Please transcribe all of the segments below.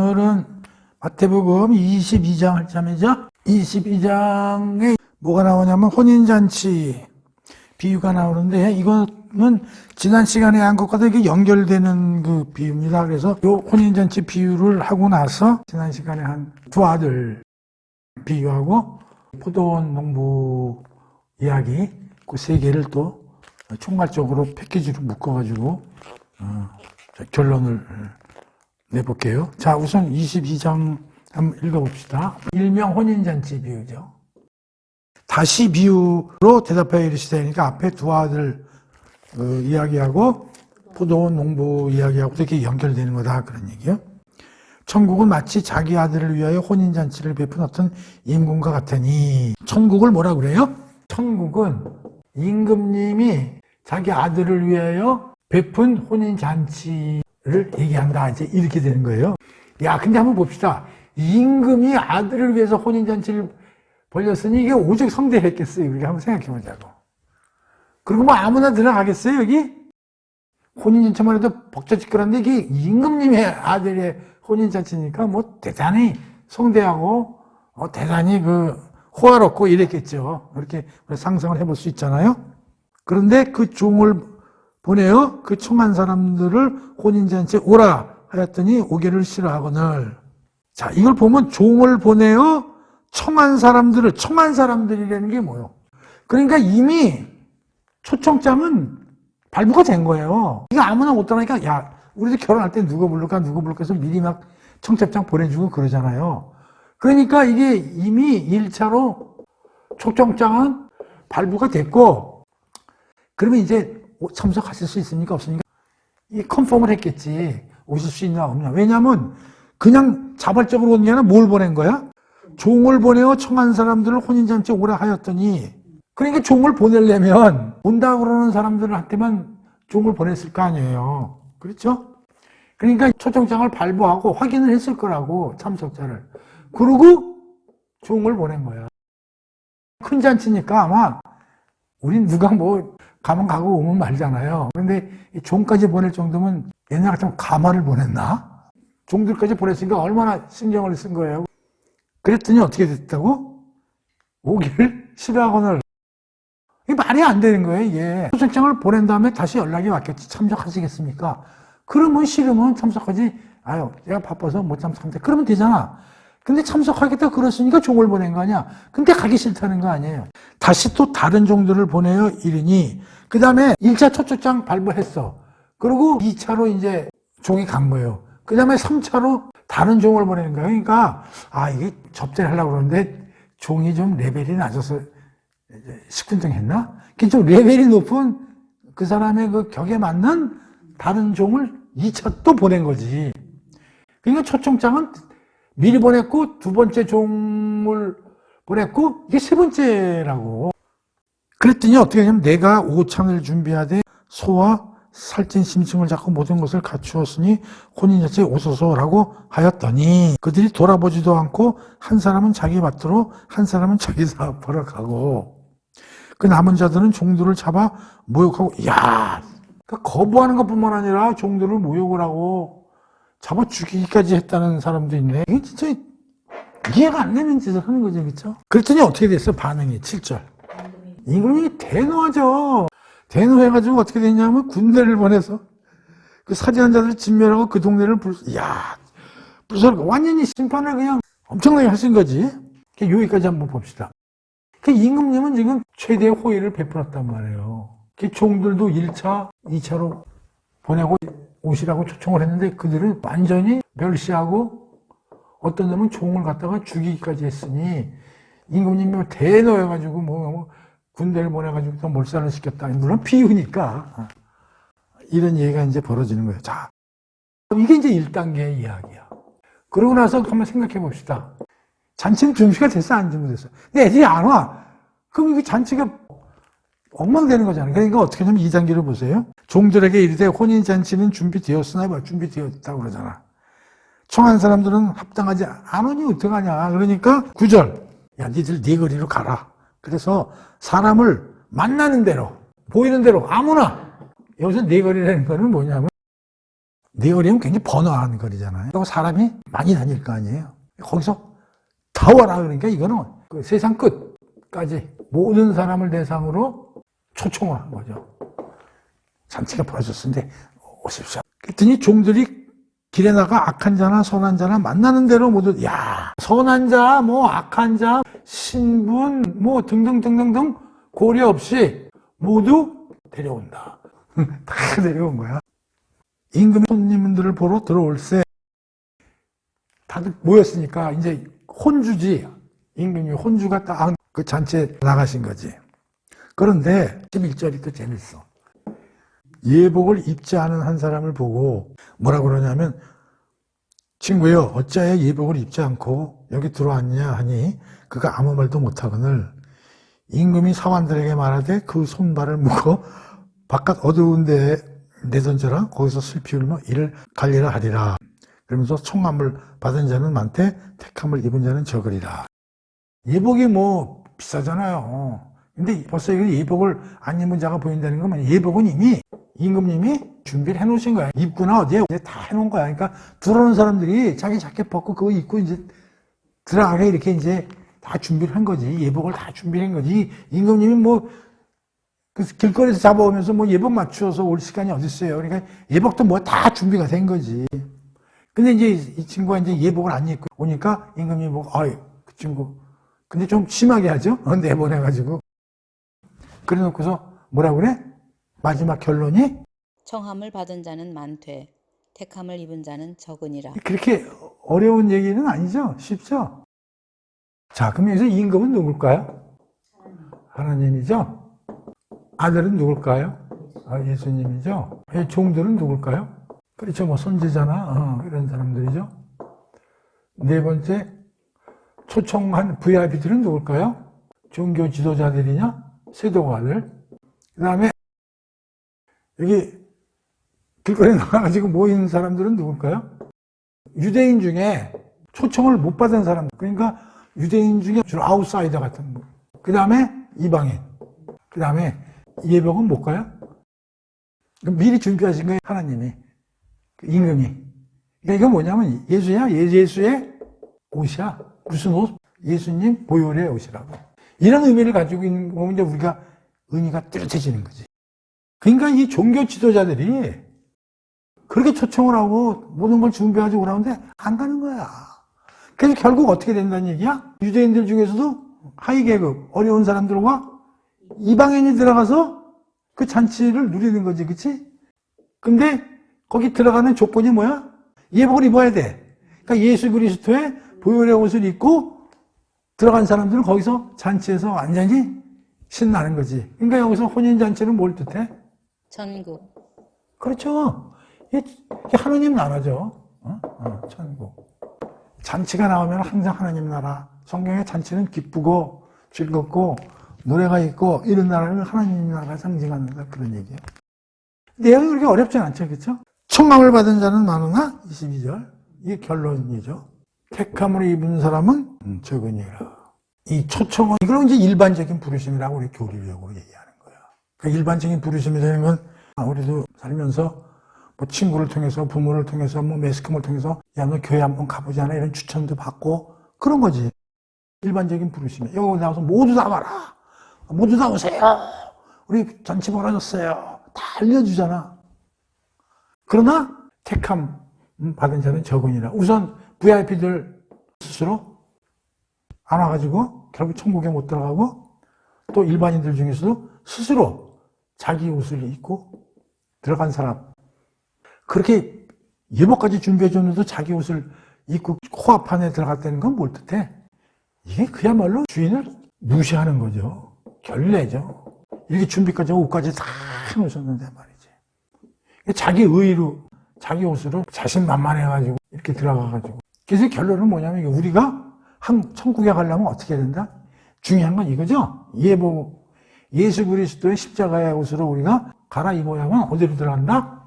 오늘은 마태복음 22장 할 자매죠. 22장에 뭐가 나오냐면 혼인잔치 비유가 나오는데 이거는 지난 시간에 한 것과도 이게 연결되는 그 비유입니다. 그래서 요 혼인잔치 비유를 하고 나서 지난 시간에 한 두 아들 비유하고 포도원 농부 이야기 그 세 개를 또 총괄적으로 패키지로 묶어가지고 어, 결론을 내볼게요. 자, 우선 22장 한번 읽어봅시다. 일명 혼인잔치 비유죠. 다시 비유로 대답하여 이르시다니까 앞에 두 아들 어, 이야기하고 포도원 농부 이야기하고 이렇게 연결되는 거다 그런 얘기요. 천국은 마치 자기 아들을 위하여 혼인잔치를 베푼 어떤 임금과 같으니 천국을 뭐라 그래요? 천국은 임금님이 자기 아들을 위하여 베푼 혼인잔치 를 얘기한다. 이제 이렇게 되는 거예요. 야, 근데 한번 봅시다. 임금이 아들을 위해서 혼인잔치를 벌렸으니 이게 오직 성대했겠어요. 우리가 한번 생각해 보자고. 그리고 뭐 아무나 들어가겠어요, 여기? 혼인잔치만 해도 벅차지껄한데 이게 임금님의 아들의 혼인잔치니까 뭐 대단히 성대하고 어, 대단히 그 호화롭고 이랬겠죠. 그렇게 상상을 해볼 수 있잖아요. 그런데 그 종을 보내요. 그 청한 사람들을 혼인잔치에 오라 하였더니 오기를 싫어하거늘. 자, 이걸 보면 종을 보내요. 청한 사람들을, 청한 사람들이라는 게 뭐요? 그러니까 이미 초청장은 발부가 된 거예요. 이거 아무나 못 떠나니까, 야, 우리도 결혼할 때 누구 부를까, 누구 부를까 해서 미리 막 청첩장 보내주고 그러잖아요. 그러니까 이게 이미 1차로 초청장은 발부가 됐고, 그러면 이제 참석하실 수 있습니까? 없습니까? 이 컨펌을 했겠지. 오실 수 있냐, 없냐. 왜냐면, 그냥 자발적으로 온 게 아니라 뭘 보낸 거야? 종을 보내어 청한 사람들을 혼인잔치에 오라 하였더니, 그러니까 종을 보내려면, 온다 그러는 사람들한테만 종을 보냈을 거 아니에요. 그렇죠? 그러니까 초청장을 발부하고 확인을 했을 거라고, 참석자를. 그러고 종을 보낸 거야. 큰 잔치니까 아마, 우린 누가 뭐, 가면 가고 오면 말잖아요. 이 종까지 보낼 정도면 옛날 같으면 가마를 보냈나? 종들까지 보냈으니까 얼마나 신경을 쓴 거예요. 그랬더니 어떻게 됐다고? 오기를 싫어하거늘. 이게 말이 안 되는 거예요, 이게. 초청장을 보낸 다음에 다시 연락이 왔겠지. 참석하시겠습니까? 그러면 싫으면 참석하지. 아유, 내가 바빠서 못 참석한다. 그러면 되잖아. 근데 참석하겠다 그랬으니까 종을 보낸 거 아니야. 근데 가기 싫다는 거 아니에요. 다시 또 다른 종들을 보내요 이르니 그 다음에 1차 초청장 발부했어. 그리고 2차로 이제 종이 간 거예요. 그 다음에 3차로 다른 종을 보내는 거예요. 그러니까 아 이게 접대를 하려고 그러는데 종이 좀 레벨이 낮아서 시큰둥 했나? 좀 레벨이 높은 그 사람의 그 격에 맞는 다른 종을 2차 또 보낸 거지. 그러니까 초청장은 미리 보냈고 두 번째 종을 보냈고 이게 세 번째라고. 그랬더니 어떻게 하냐면 내가 오창을 준비하되 소와 살찐 심층을 잡고 모든 것을 갖추었으니 혼인잔치에 오소서라고 하였더니 그들이 돌아보지도 않고 한 사람은 자기 밭으로 한 사람은 자기 사업 보러 가고 그 남은 자들은 종들을 잡아 모욕하고 야 그러니까 거부하는 것뿐만 아니라 종들을 모욕을 하고 잡아 죽이기까지 했다는 사람도 있네. 이게 진짜 이해가 안 되는 짓을 하는 거죠, 그렇죠? 그랬더니 어떻게 됐어? 반응이 7절. 임금이 대노하죠. 대노해가지고 어떻게 됐냐면 군대를 보내서 그 사지한 자들 진멸하고 그 동네를 불, 야, 부서 완전히 심판을 그냥 엄청나게 하신 거지. 여기까지 한번 봅시다. 그 임금님은 지금 최대의 호의를 베풀었단 말이에요. 그 종들도 1차, 2차로 보내고 오시라고 초청을 했는데 그들은 완전히 멸시하고 어떤 놈은 종을 갖다가 죽이기까지 했으니 임금님이 대노해가지고 뭐, 뭐 군대를 보내가지고 또 몰살을 시켰다. 물론 비유니까 이런 얘기가 이제 벌어지는 거예요. 자, 이게 이제 1단계의 이야기야. 그러고 나서 한번 생각해 봅시다. 잔치는 준비가 됐어, 안 준비됐어? 근데 애들이 안 와. 그럼 이 잔치가 엉망되는 거잖아요. 그러니까 어떻게 하냐면 2단계를 보세요. 종들에게 이르되 혼인잔치는 준비되었으나 뭐 준비되었다고 그러잖아. 청한 사람들은 합당하지 않으니 어떡하냐. 그러니까 9절. 야, 니들 네 거리로 가라. 그래서 사람을 만나는 대로, 보이는 대로 아무나. 여기서 네 거리라는 거는 뭐냐면 네 거리면 굉장히 번화한 거리잖아요. 사람이 많이 다닐 거 아니에요. 거기서 다 와라 그러니까 이거는 그 세상 끝까지 모든 사람을 대상으로 초청을 한 거죠. 잔치가 벌어졌는데 오십시오. 그랬더니 종들이 길에 나가 악한 자나 선한 자나 만나는 대로 모두 야 선한 자 뭐 악한 자 신분 뭐 등등등등등 고려 없이 모두 데려온다. 다 데려온 거야. 임금 손님들을 보러 들어올세 다들 모였으니까 이제 혼주지 임금이 혼주가 딱 그 잔치에 나가신 거지. 그런데 11절이 또 재밌어. 예복을 입지 않은 한 사람을 보고 뭐라 그러냐면 친구여 어찌하여 예복을 입지 않고 여기 들어왔냐? 하니 그가 아무 말도 못하거늘 임금이 사환들에게 말하되 그 손발을 묶어 바깥 어두운 데에 내던져라. 거기서 슬피 울며 이를 갈리라 하리라. 그러면서 총함을 받은 자는 많되 택함을 입은 자는 적으리라. 예복이 뭐 비싸잖아요 근데 벌써 이거 예복을 안 입은 자가 보인다는 건 뭐냐 예복은 이미 임금님이 준비를 해놓으신 거야 입구나 어디에 다 해놓은 거야 그러니까 들어오는 사람들이 자기 자켓 벗고 그거 입고 이제 들어가게 이렇게 이제 다 준비를 한 거지 예복을 다 준비한 거지 임금님이 뭐 그 길거리에서 잡아오면서 뭐 예복 맞추어서 올 시간이 어딨어요. 그러니까 예복도 뭐 다 준비가 된 거지. 근데 이제 이 친구가 이제 예복을 안 입고 오니까 임금이 뭐, 아이, 그 친구. 근데 좀 심하게 하죠? 어, 내보내가지고. 그래 놓고서 뭐라 그래? 마지막 결론이 청함을 받은 자는 많되 택함을 입은 자는 적으니라. 그렇게 어려운 얘기는 아니죠? 쉽죠? 자, 그럼 여기서 임금은 누굴까요? 하나님이죠? 아들은 누굴까요? 아, 예수님이죠? 예, 종들은 누굴까요? 그렇죠. 뭐, 선지자나, 어, 이런 사람들이죠. 네 번째, 초청한 VIP들은 누굴까요? 종교 지도자들이냐? 세도가들. 그 다음에, 여기, 길거리에 나가가지고 모인 사람들은 누굴까요? 유대인 중에 초청을 못 받은 사람, 그러니까 유대인 중에 주로 아웃사이더 같은 분. 그 다음에 이방인. 그 다음에 예복은 못 가요? 미리 준비하신 거예요, 하나님이. 그 임금이. 그러니까 이건 뭐냐면 예수야, 예- 예수의 옷이야. 무슨 옷? 예수님 보혈의 옷이라고. 이런 의미를 가지고 있는 거 보면 이제 우리가 의미가 뚜렷해지는 거지. 그러니까 이 종교 지도자들이 그렇게 초청을 하고 모든 걸 준비하고 오라는데 안 가는 거야. 그래서 결국 어떻게 된다는 얘기야? 유대인들 중에서도 하위 계급, 어려운 사람들과 이방인이 들어가서 그 잔치를 누리는 거지, 그치? 근데 거기 들어가는 조건이 뭐야? 예복을 입어야 돼. 그러니까 예수 그리스도의 보혈의 옷을 입고 들어간 사람들은 거기서 잔치에서 완전히 신나는 거지. 그러니까 여기서 혼인잔치는 뭘 뜻해? 천국. 그렇죠. 이게 하나님 나라죠. 어? 어, 천국. 잔치가 나오면 항상 하나님 나라. 성경의 잔치는 기쁘고 즐겁고 노래가 있고 이런 나라를 하나님 나라가 상징하는 그런 얘기예요. 내용이 그렇게 어렵진 않죠. 그렇죠? 청함을 받은 자는 많으나 22절. 이게 결론이죠. 택함을 입은 사람은 음, 적으니라. 이 초청은 이걸 이제 일반적인 부르심이라고 우리 교리적으로 얘기하는 거야. 그 일반적인 부르심이 되는 건 아, 우리도 살면서 뭐 친구를 통해서 부모를 통해서 뭐 매스컴을 통해서 야 너 교회 한번 가보자나 이런 추천도 받고 그런 거지. 일반적인 부르심이 여기 나와서 모두 다 와라. 모두 다 오세요. 우리 잔치 벌어졌어요. 다 알려주잖아. 그러나 택함 받은 자는 적으니라. 우선 VIP들 스스로 안 와가지고 결국 천국에 못 들어가고 또 일반인들 중에서도 스스로 자기 옷을 입고 들어간 사람 그렇게 예복까지 준비해줬는데도 자기 옷을 입고 코앞 안에 들어갔다는 건 뭘 뜻해? 이게 그야말로 주인을 무시하는 거죠. 결례죠. 이렇게 준비까지 하고 옷까지 다 해놓으셨는데 말이지. 자기 의로, 자기 옷으로 자신만만해가지고 이렇게 들어가가지고. 그래서 결론은 뭐냐면 우리가 한 천국에 가려면 어떻게 해야 된다? 중요한 건 이거죠. 예복, 예수 그리스도의 십자가의 옷으로 우리가 갈아입어야만 어디로 들어간다?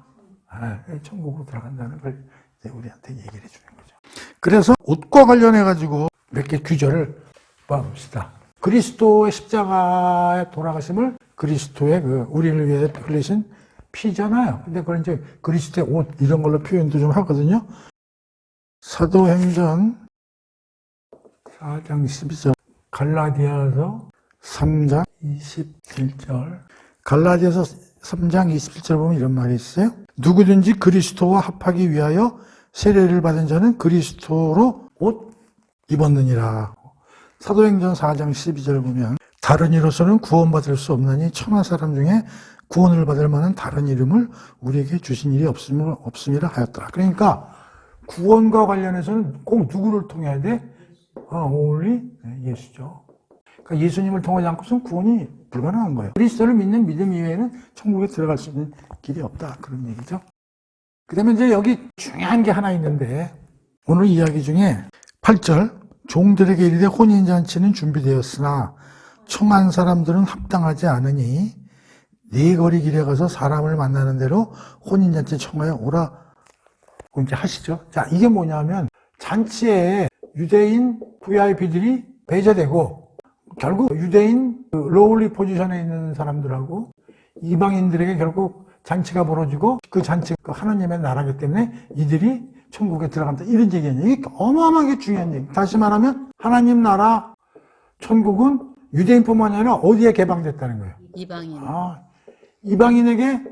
아, 천국으로 들어간다는 걸 우리한테 얘기를 해주는 거죠. 그래서 옷과 관련해 가지고 몇 개 규절을 봐봅시다. 그리스도의 십자가의 돌아가심을 그리스도의 그 우리를 위해 흘리신 피잖아요. 근데 그걸 이제 그리스도의 옷 이런 걸로 표현도 좀 하거든요. 사도행전 4장 12절 갈라디아서 3장 21절 갈라디아서 3장 27절 보면 이런 말이 있어요. 누구든지 그리스도와 합하기 위하여 세례를 받은 자는 그리스도로 옷 입었느니라. 사도행전 4장 12절 보면 다른 이로서는 구원받을 수 없나니 천하 사람 중에 구원을 받을 만한 다른 이름을 우리에게 주신 일이 없음을, 없음이라 하였더라. 그러니까 구원과 관련해서는 꼭 누구를 통해야 돼? 아, only 예수죠. 그러니까 예수님을 통하지 않고서는 구원이 불가능한 거예요. 그리스도를 믿는 믿음 이외에는 천국에 들어갈 수 있는 길이 없다. 그런 얘기죠. 그 다음에 이제 여기 중요한 게 하나 있는데 오늘 이야기 중에 8절 종들에게 이르되 혼인잔치는 준비되었으나 청한 사람들은 합당하지 않으니 네 거리 길에 가서 사람을 만나는 대로 혼인잔치 청하여 오라 고 이제 하시죠. 자 이게 뭐냐면 잔치에 유대인 VIP들이 배제되고 결국 유대인 그 로울리 포지션에 있는 사람들하고 이방인들에게 결국 잔치가 벌어지고 그 잔치가 하나님의 나라기 때문에 이들이 천국에 들어간다. 이런 얘기예요. 이게 어마어마하게 중요한 얘기. 다시 말하면 하나님 나라 천국은 유대인뿐만 아니라 어디에 개방됐다는 거예요. 이방인. 아, 이방인에게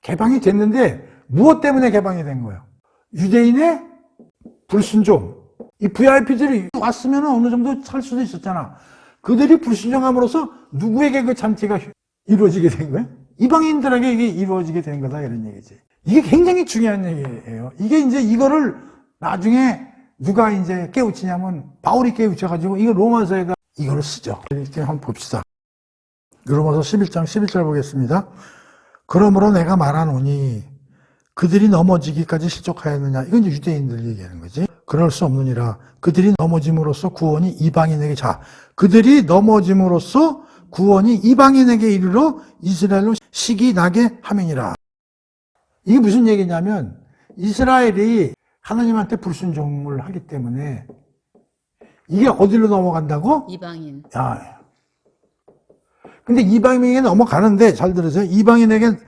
개방이 됐는데 무엇 때문에 개방이 된 거예요? 유대인의 불순종. 이 VIP들이 왔으면 어느 정도 살 수도 있었잖아. 그들이 불순종함으로써 누구에게 그 잔치가 이루어지게 된 거예요? 이방인들에게 이게 이루어지게 된 거다 이런 얘기지. 이게 굉장히 중요한 얘기예요. 이게 이제 이거를 나중에 누가 이제 깨우치냐면 바울이 깨우쳐가지고 이거 로마서에다 이거를 쓰죠. 이렇게 한번 봅시다. 로마서 11장 11절 보겠습니다. 그러므로 내가 말하노니 그들이 넘어지기까지 실족하였느냐. 이건 이제 유대인들 얘기하는 거지. 그럴 수 없느니라. 그들이 넘어짐으로써 구원이 이방인에게 자. 그들이 넘어짐으로써 구원이 이방인에게 이르러 이스라엘로 식이 나게 함이니라. 이게 무슨 얘기냐면 이스라엘이 하나님한테 불순종을 하기 때문에 이게 어디로 넘어간다고? 이방인. 야. 근데 이방인에게 넘어가는데 잘 들으세요. 이방인에게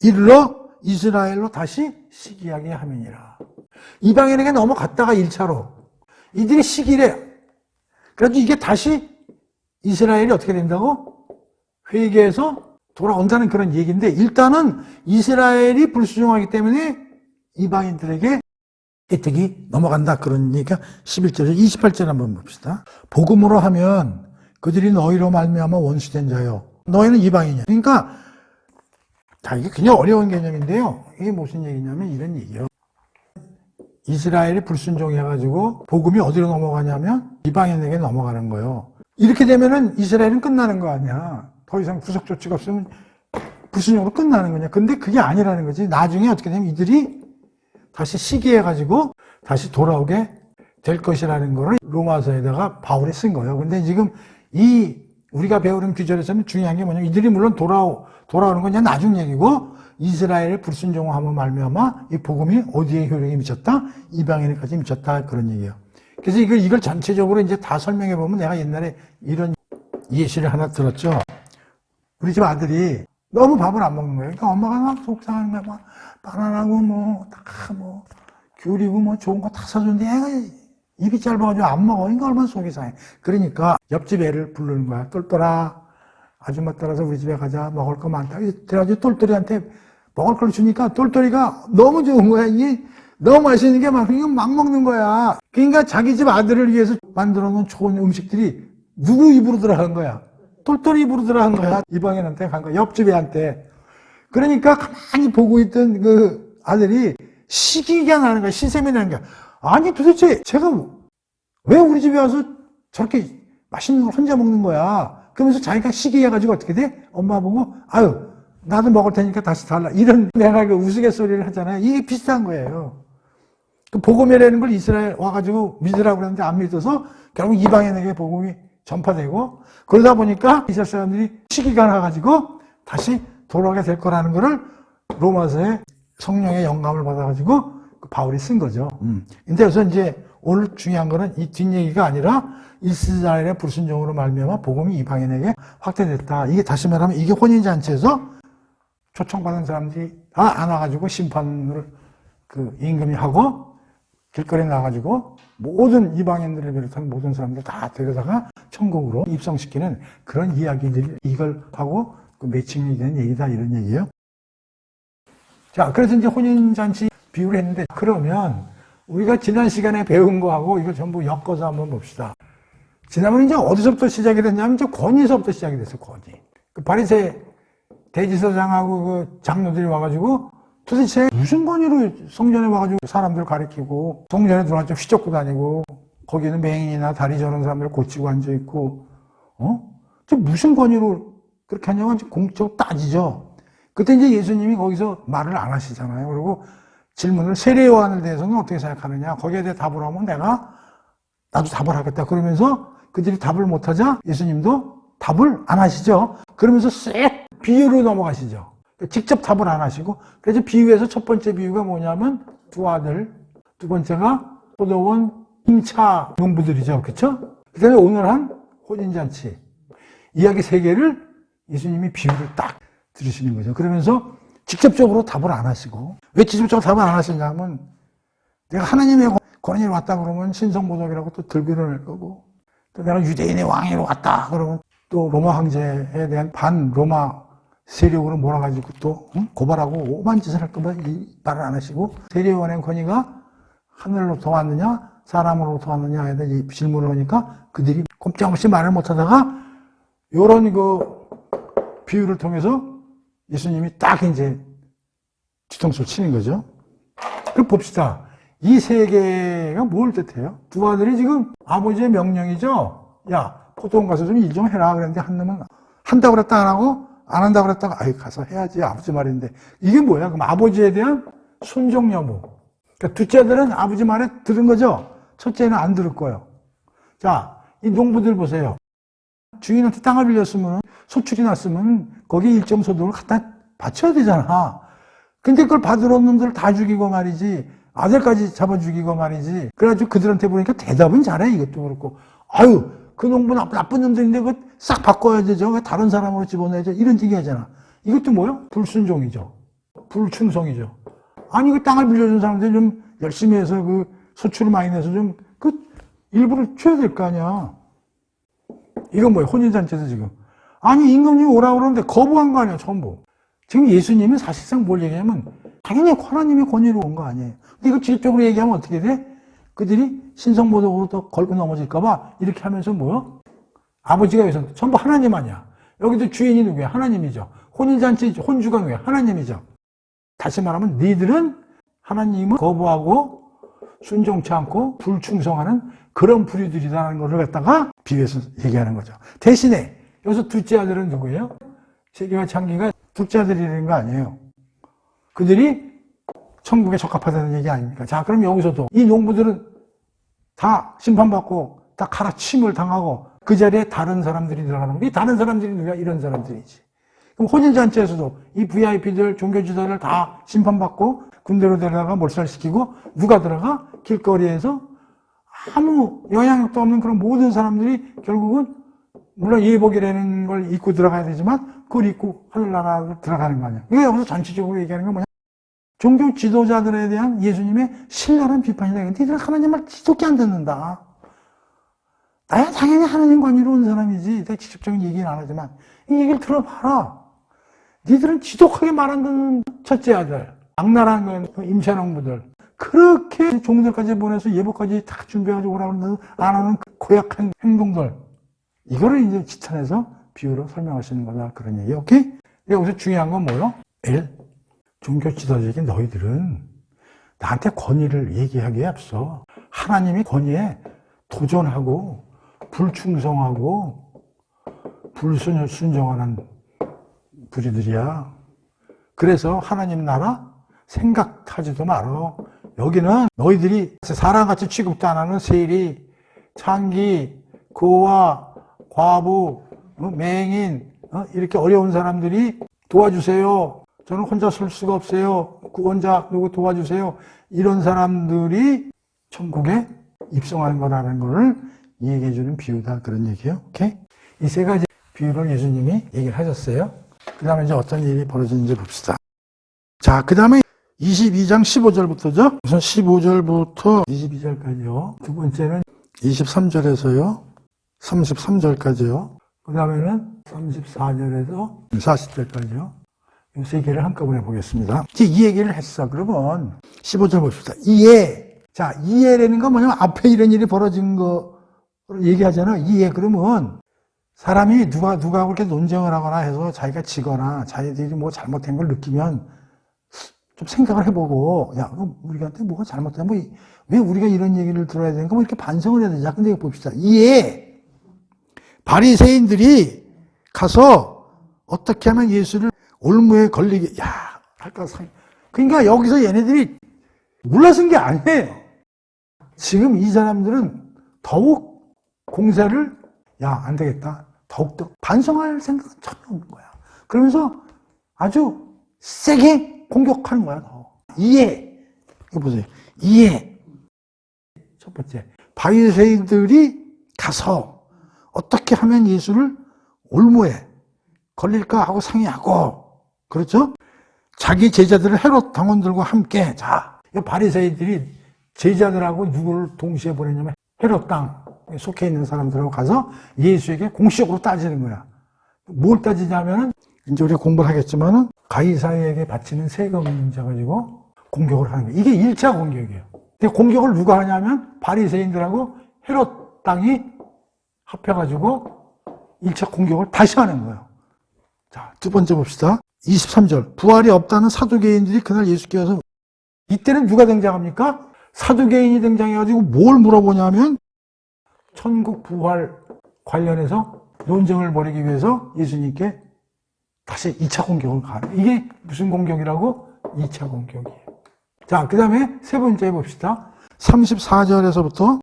이르러 이스라엘로 다시 시기하게 함이니라. 이방인에게 넘어갔다가 1차로 이들이 시기래. 그래도 이게 다시 이스라엘이 어떻게 된다고? 회개해서 돌아온다는 그런 얘기인데 일단은 이스라엘이 불순종하기 때문에 이방인들에게 혜택이 넘어간다. 그런 얘기가 11절에 28절 한번 봅시다. 복음으로 하면 그들이 너희로 말미암아 원수된 자요. 너희는 이방인이야. 그러니까 자 이게 굉장히 어려운 개념인데요. 이게 무슨 얘기냐면 이런 얘기예요. 이스라엘이 불순종해가지고 복음이 어디로 넘어가냐면 이방인에게 넘어가는 거예요. 이렇게 되면은 이스라엘은 끝나는 거 아니야. 더 이상 구속 조치가 없으면 불순종으로 끝나는 거냐. 근데 그게 아니라는 거지. 나중에 어떻게 되면 이들이 다시 시기해가지고 다시 돌아오게 될 것이라는 거를 로마서에다가 바울이 쓴 거예요. 근데 지금 이 우리가 배우는 규절에서는 중요한 게 뭐냐면 이들이 물론 돌아오, 돌아오는 건 그냥 나중 얘기고 이스라엘의 불순종함을 말미암아 이 복음이 어디에 효력이 미쳤다? 이방인에까지 미쳤다. 그런 얘기예요. 그래서 이걸, 이걸 전체적으로 이제 다 설명해 보면 내가 옛날에 이런 예시를 하나 들었죠. 우리 집 아들이 너무 밥을 안 먹는 거예요. 그러니까 엄마가 막 속상한 거야. 막 바나나고 뭐, 다 뭐, 귤이고 뭐 좋은 거 다 사줬는데 애가 입이 짧아가지고 안 먹어. 그러니까 얼마나 속이 상해. 그러니까 옆집 애를 부르는 거야. 똘똘아. 아줌마 따라서 우리 집에 가자. 먹을 거 많다. 그래가지고 똘똘이한테 먹을 걸 주니까 똘똘이가 너무 좋은 거야. 이게 너무 맛있는 게 막, 그냥 막 먹는 거야. 그러니까 자기 집 아들을 위해서 만들어 놓은 좋은 음식들이 누구 입으로 들어간 거야? 똘똘이 입으로 들어간 거야. 이방인한테 간 거야. 옆집 애한테. 그러니까 가만히 보고 있던 그 아들이 시기가 나는 거야. 시샘이 나는 거야. 아니 도대체 제가 왜 우리 집에 와서 저렇게 맛있는 걸 혼자 먹는 거야? 그러면서 자기가 시기해가지고 어떻게 돼? 엄마 보고 아유 나도 먹을 테니까 다시 달라. 이런 내가 그 우스갯소리를 하잖아요. 이게 비슷한 거예요. 그 복음이라는 걸 이스라엘 와가지고 믿으라고 그랬는데 안 믿어서 결국 이방인에게 복음이 전파되고 그러다 보니까 이스라엘 사람들이 시기가 나가지고 다시 돌아오게 될 거라는 거를 로마서에 성령의 영감을 받아가지고 그 바울이 쓴 거죠. 음. 근데 그래서 이제 오늘 중요한 거는 이 뒷얘기가 아니라 이스라엘의 불순종으로 말미암아 복음이 이방인에게 확대됐다. 이게 다시 말하면 이게 혼인잔치에서 초청받은 사람들이 다 안 와가지고 심판을 그 임금이 하고 길거리에 나가지고 모든 이방인들을 비롯한 모든 사람들 다 데려다가 천국으로 입성시키는 그런 이야기들이 이걸 하고 그 매칭이 되는 얘기다 이런 얘기예요. 자, 그래서 이제 혼인잔치 비유를 했는데 그러면 우리가 지난 시간에 배운 거하고 이걸 전부 엮어서 한번 봅시다. 지난번 이제 어디서부터 시작이 됐냐면 이제 권위서부터 시작이 됐어요, 권위. 그 바리새 대지사장하고 그 장로들이 와가지고 도대체 무슨 권위로 성전에 와가지고 사람들 가리키고 성전에 들어와서 휘젓고 다니고 거기는 맹인이나 다리 저런 사람들 고치고 앉아있고 어? 저 무슨 권위로 그렇게 하냐고 공적으로 따지죠. 그때 이제 예수님이 거기서 말을 안 하시잖아요. 그리고 질문을 세례 요한에 대해서는 어떻게 생각하느냐. 거기에 대해 답을 하면 내가 나도 답을 하겠다. 그러면서 그들이 답을 못하자 예수님도 답을 안 하시죠. 그러면서 쎄 비유로 넘어가시죠. 직접 답을 안 하시고 그래서 비유에서 첫 번째 비유가 뭐냐면 두 아들, 두 번째가 포도원 힘차 농부들이죠. 그렇죠? 그다음에 오늘 한 혼인잔치 이야기 세 개를 예수님이 비유를 딱 들으시는 거죠. 그러면서 직접적으로 답을 안 하시고 왜 직접적으로 답을 안 하시냐면 내가 하나님의 권위로 왔다 그러면 신성모독이라고 또 들고 일어날 거고 또 내가 유대인의 왕이로 왔다 그러면 또 로마 황제에 대한 반 로마 세력으로 몰아가지고 또 응? 고발하고 오만 짓을 할 거면 이 말을 안 하시고 세례원의 권위가 하늘로부터 왔느냐 사람으로부터 왔느냐에 대한 이 질문을 하니까 그들이 꼼짝없이 말을 못하다가 요런 그 비유를 통해서 예수님이 딱 이제 뒤통수를 치는 거죠. 그럼 봅시다. 이세 개가 뭘 뜻해요? 두 아들이 지금 아버지의 명령이죠? 야, 포도원 가서 좀 일 좀 해라. 그랬는데 한 놈은 한다고 그랬다 안 하고 안 한다고 그랬다가 아이, 가서 해야지. 아버지 말인데. 이게 뭐야? 그럼 아버지에 대한 순종 여부. 그러니까 둘째 아들은 아버지 말에 들은 거죠? 첫째는 안 들을 거예요. 자, 이 농부들 보세요. 주인한테 땅을 빌렸으면 소출이 났으면 거기에 일정 소득을 갖다 바쳐야 되잖아. 근데 그걸 받으러 온 놈들 다 죽이고 말이지. 아들까지 잡아 죽이고 말이지. 그래가지고 그들한테 보니까 대답은 잘해. 이것도 그렇고. 아유, 그 농부 나쁜, 나쁜 놈들인데 그거 싹 바꿔야 되죠. 왜 다른 사람으로 집어넣어야죠. 이런 얘기 하잖아. 이것도 뭐요? 불순종이죠. 불충성이죠. 아니, 그 땅을 빌려준 사람들이 좀 열심히 해서 그 소출을 많이 내서 좀 그 일부를 줘야 될 거 아니야. 이건 뭐예요? 혼인잔치에서 지금. 아니, 임금님이 오라고 그러는데 거부한 거 아니야, 전부. 지금 예수님은 사실상 뭘 얘기하면 당연히 하나님의 권위로 온 거 아니에요. 근데 이거 직접적으로 얘기하면 어떻게 돼? 그들이 신성모독으로 걸고 넘어질까봐 이렇게 하면서 뭐요? 아버지가 여기서 전부 하나님 아니야. 여기도 주인이 누구야? 하나님이죠. 혼인잔치 혼주가 누구야? 하나님이죠. 다시 말하면 니들은 하나님을 거부하고 순종치 않고 불충성하는 그런 부류들이라는 것을 갖다가 비유해서 얘기하는 거죠. 대신에 여기서 둘째 아들은 누구예요? 세계와 창기가 둘째 아들이라는 거 아니에요. 그들이 천국에 적합하다는 얘기 아닙니까? 자, 그럼 여기서도 이 농부들은 다 심판받고 다 가라침을 당하고 그 자리에 다른 사람들이 들어가는 거이 다른 사람들이 누구야? 이런 사람들이지. 그럼 혼인잔치에서도 이 VIP들, 종교지도를 다 심판받고 군대로 데려다가 몰살시키고 누가 들어가? 길거리에서 아무 영향력도 없는 그런 모든 사람들이 결국은 물론 예복이라는 걸 입고 들어가야 되지만 그걸 입고 하늘나라로 들어가는 거 아니야. 이게 여기서 전체적으로 얘기하는 건 뭐냐? 종교 지도자들에 대한 예수님의 신랄한 비판이다. 니들 하나님 말 지독게 안 듣는다. 나야 당연히 하나님 관위로 온 사람이지. 내가 직접적인 얘기는 안 하지만 이 얘기를 들어봐라. 니들은 지독하게 말안 듣는 첫째 아들, 악랄한 건 임찬홍부들. 그렇게 종들까지 보내서 예복까지 다 준비해가지고 오라고 하는데도 안 하는 그 고약한 행동들. 이거를 이제 지탄해서 비유로 설명하시는 거다. 그런 얘기. 오케이? 여기서 중요한 건 뭐요? 1. 종교 지도자에게 너희들은 나한테 권위를 얘기하기에 앞서 하나님이 권위에 도전하고 불충성하고 불순종하는 부리들이야. 그래서 하나님 나라 생각하지도 말어. 여기는 너희들이 사람같이 취급도 안 하는 세리, 창기, 고아, 과부, 어, 맹인 어, 이렇게 어려운 사람들이 도와주세요. 저는 혼자 설 수가 없어요. 구원자 누구 도와주세요. 이런 사람들이 천국에 입성하는 거라는 것을 얘기해 주는 비유다 그런 얘기예요. 오케이? 이 세 가지 비유를 예수님이 얘기를 하셨어요. 그 다음에 이제 어떤 일이 벌어지는지 봅시다. 자, 그 다음에 22장 15절부터죠. 우선 15절부터 22절까지요. 두 번째는 23절에서요. 33절까지요. 그 다음에는 34절에서 40절까지요. 이 세 개를 한꺼번에 보겠습니다. 이제 이 얘기를 했어. 그러면 15절 봅시다. 이해. 자, 이해라는 건 뭐냐면 앞에 이런 일이 벌어진 거를 얘기하잖아. 이해. 그러면 사람이 누가, 누가 그렇게 논쟁을 하거나 해서 자기가 지거나 자기들이 뭐 잘못된 걸 느끼면 좀 생각을 해보고, 야, 우리한테 뭐가 잘못된, 뭐, 이- 왜 우리가 이런 얘기를 들어야 되는가, 뭐 이렇게 반성을 해야 되자. 근데 봅시다. 이해. 바리새인들이 가서 어떻게 하면 예수를 올무에 걸리게, 야, 할까 상. 그러니까 여기서 얘네들이 물러선 게 아니에요. 지금 이 사람들은 더욱 공세를, 야, 안 되겠다. 더욱더 반성할 생각은 전혀 없는 거야. 그러면서 아주 세게 공격하는 거야, 더. 이해. 이거 보세요. 이해. 첫 번째. 바리새인들이 가서 어떻게 하면 예수를 올무에 걸릴까 하고 상의하고, 그렇죠? 자기 제자들을 헤롯 당원들과 함께, 자, 이 바리새인들이 제자들하고 누구를 동시에 보냈냐면 헤롯 땅에 속해 있는 사람들하고 가서 예수에게 공식적으로 따지는 거야. 뭘 따지냐면은 이제 우리가 공부를 하겠지만은 가이사에게 바치는 세금 문제 가지고 공격을 하는 거예요. 이게 1차 공격이에요. 근데 공격을 누가 하냐면 바리새인들하고 헤롯 땅이 합해 가지고 1차 공격을 다시 하는 거예요. 자, 두 번째 봅시다. 23절. 부활이 없다는 사두개인들이 그날 예수께 와서 이때는 누가 등장합니까? 사두개인이 등장해가지고 뭘 물어보냐면 천국 부활 관련해서 논쟁을 벌이기 위해서 예수님께 다시 2차 공격을 가는 이게 무슨 공격이라고? 2차 공격이에요. 자, 그 다음에 세 번째 봅시다. 34절에서부터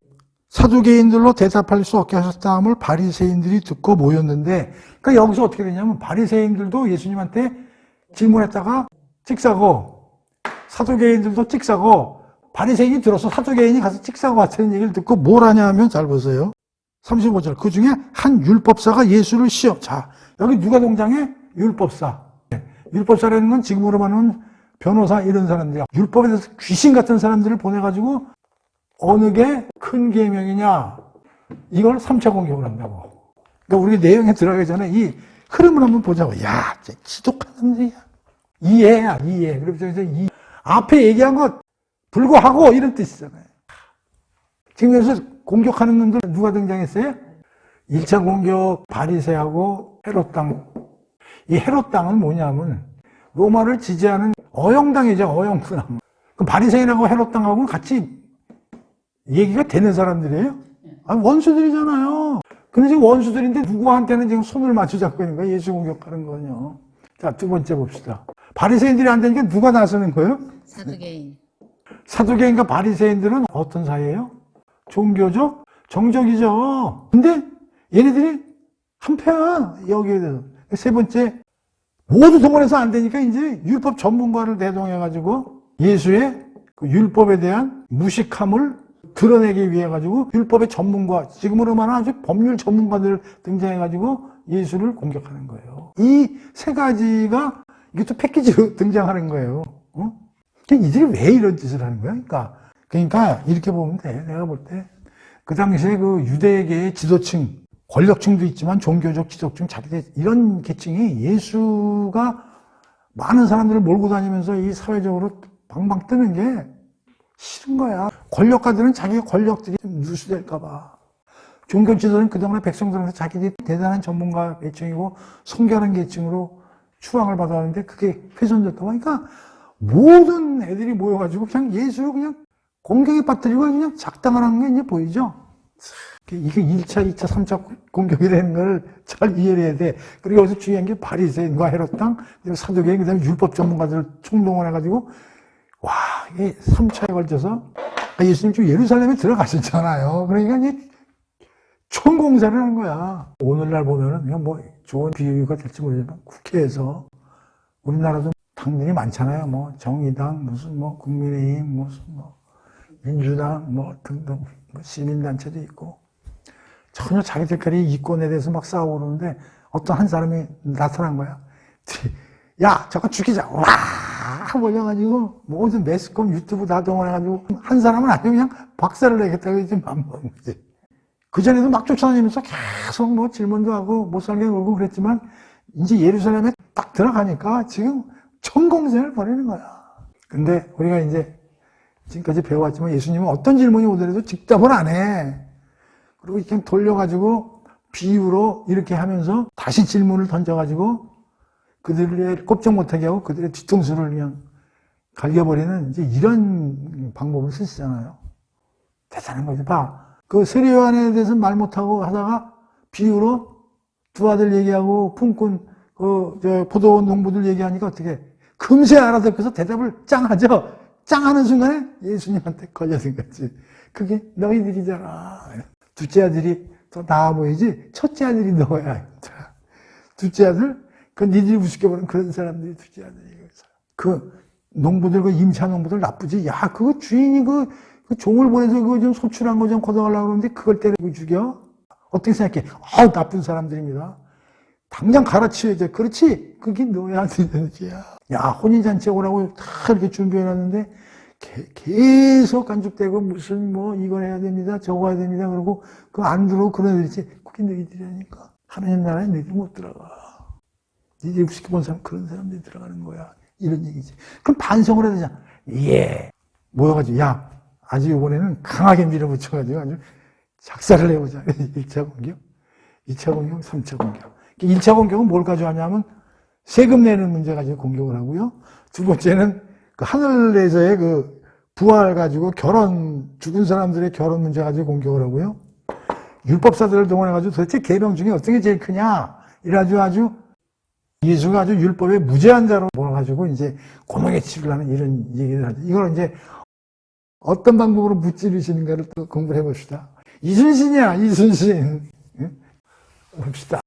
사두개인들로 대답할 수 없게 하셨다함을 바리새인들이 듣고 모였는데 그러니까 여기서 어떻게 되냐면 바리새인들도 예수님한테 질문했다가 찍사고 사두개인들도 찍사고 바리새인이 들어서 사두개인이 가서 찍사고 왔다는 얘기를 듣고 뭘 하냐 하면 잘 보세요. 35절. 그 중에 한 율법사가 예수를 시험. 자 여기 누가 동장해? 율법사. 네, 율법사라는 건 지금으로 말하면 변호사 이런 사람들이야. 율법에 대해서 귀신 같은 사람들을 보내가지고 어느 게 큰 계명이냐. 이걸 3차 공격을 한다고. 그러니까 우리 내용에 들어가기 전에 이 흐름을 한번 보자고 야 진짜 지독한 사람들이야 이해야 이해 그래서 이 앞에 얘기한 것 불구하고 이런 뜻이잖아요 지금 여기서 공격하는 놈들 누가 등장했어요? 1차 공격 바리새하고 헤롯 땅. 이 헤롯 땅은 뭐냐면 로마를 지지하는 어영당이죠. 어영당. 그 바리새인하고 헤롯 땅하고 같이 얘기가 되는 사람들이에요? 아, 원수들이잖아요. 근데 지금 원수들인데 누구한테는 지금 손을 맞춰 잡고 있는 거예요. 예수 공격하는 거요. 자, 두 번째 봅시다. 바리새인들이 안 되니까 누가 나서는 거예요? 사두개인. 사두개인과 바리새인들은 어떤 사이예요? 종교적, 정적이죠. 근데 얘네들이 한패야 여기에 대해서. 세 번째 모두 동원해서 안 되니까 이제 율법 전문가를 대동해 가지고 예수의 그 율법에 대한 무식함을 드러내기 위해 가지고 율법의 전문가 지금으로 말하면 아주 법률 전문가들 등장해 가지고 예수를 공격하는 거예요. 이 세 가지가 이게 또 패키지로 등장하는 거예요. 어? 이들이 왜 이런 짓을 하는 거야? 그러니까, 그러니까 이렇게 보면 돼. 내가 볼 때. 그 당시에 그 유대계의 지도층, 권력층도 있지만 종교적 지도층, 자기들 이런 계층이 예수가 많은 사람들을 몰고 다니면서 이 사회적으로 방방 뜨는 게 싫은 거야. 권력가들은 자기 권력들이 좀 누수될까봐. 종교 지도는 그동안에 백성들한테 자기들이 대단한 전문가 계층이고 성결한 계층으로 추앙을 받았는데 그게 훼손될까봐. 그러니까 모든 애들이 모여가지고 그냥 예수를 그냥 공격에 빠뜨리고 그냥 작당을 하는 게 이제 보이죠? 이게 1차, 2차, 3차 공격이라는 걸 잘 이해를 해야 돼. 그리고 여기서 중요한 게 바리새인과 헤롯 땅, 그리고 사두개인, 그 다음에 율법 전문가들 을 총동원해가지고, 와, 이게 3차에 걸쳐서, 아, 예수님 지금 예루살렘에 들어가셨잖아요. 그러니까 이제 총공사를 하는 거야. 오늘날 보면은, 그냥 뭐, 좋은 비유가 될지 모르지만, 국회에서, 우리나라도 당들이 많잖아요. 뭐, 정의당, 무슨 뭐, 국민의힘, 무슨 뭐, 민주당, 뭐, 등등, 뭐 시민단체도 있고, 전혀 자기들끼리 이권에 대해서 막 싸우고 그러는데 어떤 한 사람이 나타난 거야. 야, 잠깐 죽이자. 와! 몰려가지고, 모든 매스컴 유튜브 다 동원해가지고, 한 사람은 아니고 그냥 박살을 내겠다고 이제 맘먹은 거지. 그전에도 막 쫓아다니면서 계속 뭐 질문도 하고 못 살게 굴고 그랬지만, 이제 예루살렘에 딱 들어가니까 지금 전공생을 벌이는 거야. 근데 우리가 이제 지금까지 배워왔지만 예수님은 어떤 질문이 오더라도 직답을 안 해. 그리고 이렇게 돌려가지고 비유로 이렇게 하면서 다시 질문을 던져가지고 그들의 꼼짝 못하게 하고 그들의 뒤통수를 그냥 갈겨버리는 이제 이런 방법을 쓰시잖아요. 대단한 거죠. 봐. 그 세례 요한에 대해서 말 못하고 하다가 비유로 두 아들 얘기하고 품꾼 그, 저, 포도 농부들 얘기하니까 어떻게 금세 알아듣고서 대답을 짱 하죠? 짱 하는 순간에 예수님한테 걸려든 거지. 그게 너희들이잖아. 둘째 아들이 더 나아 보이지? 첫째 아들이 너야. 둘째 아들? 그 니들이 우습게 보는 그런 사람들이 아들이고. 그 농부들, 그 임차 농부들 나쁘지? 야, 그거 주인이 그, 그 종을 보내서 그거 좀 소출한 거 좀 걷어가려고 그러는데 그걸 때리고 죽여? 어떻게 생각해? 아우, 나쁜 사람들입니다. 당장 갈아치워야죠. 그렇지? 그게 너야, 너야. 야, 혼인잔치 오라고 다 이렇게 준비해놨는데, 개- 계속 간죽대고 무슨 뭐 이거 해야 됩니다. 저거 해야 됩니다. 그러고 그 안 들어오고 그런 애들이지. 그게 너희들이라니까. 하나님 나라에 너희들 못 들어가. 우습게 본 사람, 그런 사람들이 들어가는 거야. 이런 얘기지. 그럼 반성을 해야 되잖아. 예. 모여가지고, 야, 아주 이번에는 강하게 밀어붙여가지고 아주 작사를 해보자. 1차 공격, 2차 공격, 3차 공격. 1차 공격은 뭘 가져가냐면 세금 내는 문제 가지고 공격을 하고요. 두 번째는 그 하늘에서의 그 부활 가지고 결혼, 죽은 사람들의 결혼 문제 가지고 공격을 하고요. 율법사들을 동원해가지고 도대체 계명 중에 어떤 게 제일 크냐? 이래가지고 아주 예수가 아주 율법의 무제한 자로 몰아가지고 이제 고명에 치를 하는 이런 얘기를 하죠. 이걸 이제 어떤 방법으로 무찌르시는가를 또 공부를 해봅시다. 이순신이야, 이순신. 응? 봅시다.